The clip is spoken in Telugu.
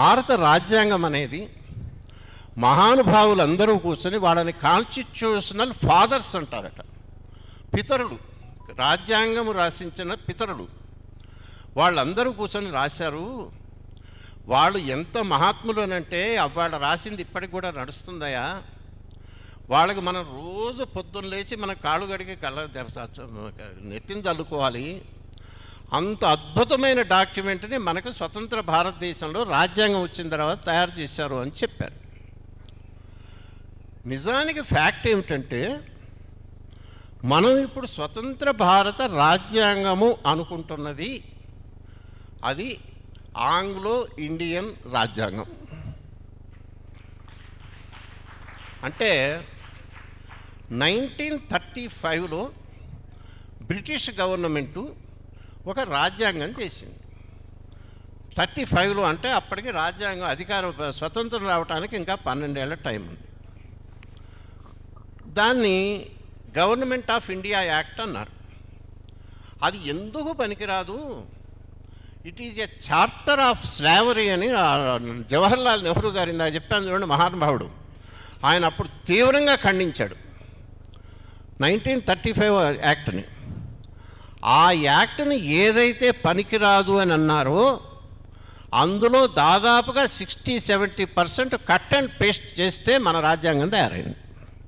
భారత రాజ్యాంగం అనేది మహానుభావులు అందరూ కూర్చొని వాళ్ళని కాన్స్టిట్యూషనల్ ఫాదర్స్ అంటారట. పితరులు రాజ్యాంగం రాసించిన పితరులు వాళ్ళందరూ కూర్చొని రాశారు. వాళ్ళు ఎంత మహాత్ములు అని అంటే వాళ్ళ రాసింది ఇప్పటికి కూడా నడుస్తుందయా? వాళ్ళకి మనం రోజు పొద్దున్న లేచి మన కాళ్ళు గడికి కళ్ళ నెత్తిని చల్లుకోవాలి అంత అద్భుతమైన డాక్యుమెంట్ని మనకు స్వతంత్ర భారతదేశంలో రాజ్యాంగం వచ్చిన తర్వాత తయారు చేశారు అని చెప్పారు. నిజానికి ఫ్యాక్ట్ ఏమిటంటే మనం ఇప్పుడు స్వతంత్ర భారత రాజ్యాంగము అనుకుంటున్నది అది ఆంగ్లో ఇండియన్ రాజ్యాంగం. అంటే నైన్టీన్ థర్టీ ఫైవ్లో బ్రిటిష్ గవర్నమెంటు ఒక రాజ్యాంగం చేసింది. థర్టీ ఫైవ్లో అంటే అప్పటికి రాజ్యాంగం అధికారం స్వతంత్రం రావడానికి ఇంకా పన్నెండేళ్ళ టైం ఉంది. దాన్ని గవర్నమెంట్ ఆఫ్ ఇండియా యాక్ట్ అన్నారు. అది ఎందుకు పనికిరాదు? It is a charter of slavery అని జవహర్లాల్ నెహ్రూ గారు ఇందాక చెప్పాను చూడండి మహానుభావుడు ఆయన అప్పుడు తీవ్రంగా ఖండించాడు. నైన్టీన్ థర్టీ ఫైవ్ యాక్ట్ని. ఆ యాక్ట్ని ఏదైతే పనికిరాదు అని అన్నారో అందులో దాదాపుగా sixty seventy percent cut and paste చేస్తే మన రాజ్యాంగం తయారైంది.